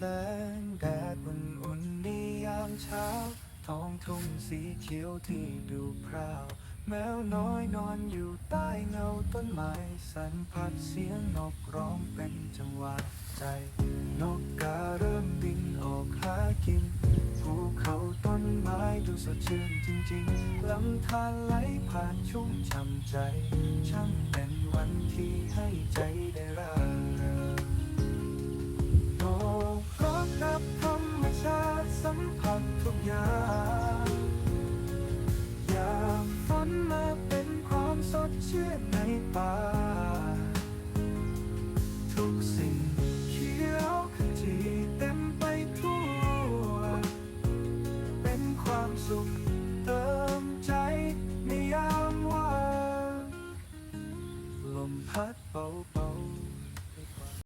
แสงแดดอุ่นๆในยามเช้า ท้องทุ่งสีเขียวที่ดูพราว แมวน้อยนอนอยู่ใต้เงาต้นไม้สันพัดเสียงนกร้องเป็นจังหวะใจ นกกาเริ่มบินออกหากิน ภูเขาต้นไม้ดูสดชื่นจริงๆลำธารไหลผ่านชุ่มช่ำใจ ช่างเป็นวันที่ให้ กับธรรมชาติสัมผัสทุกอย่างอยากฝันมาเป็นความสดชื่นในป่า ทุกสิ่งเขียวขจีเต็มไปทั่ว เป็นความสุขเติมใจในยามว่างลมพัดเบาๆ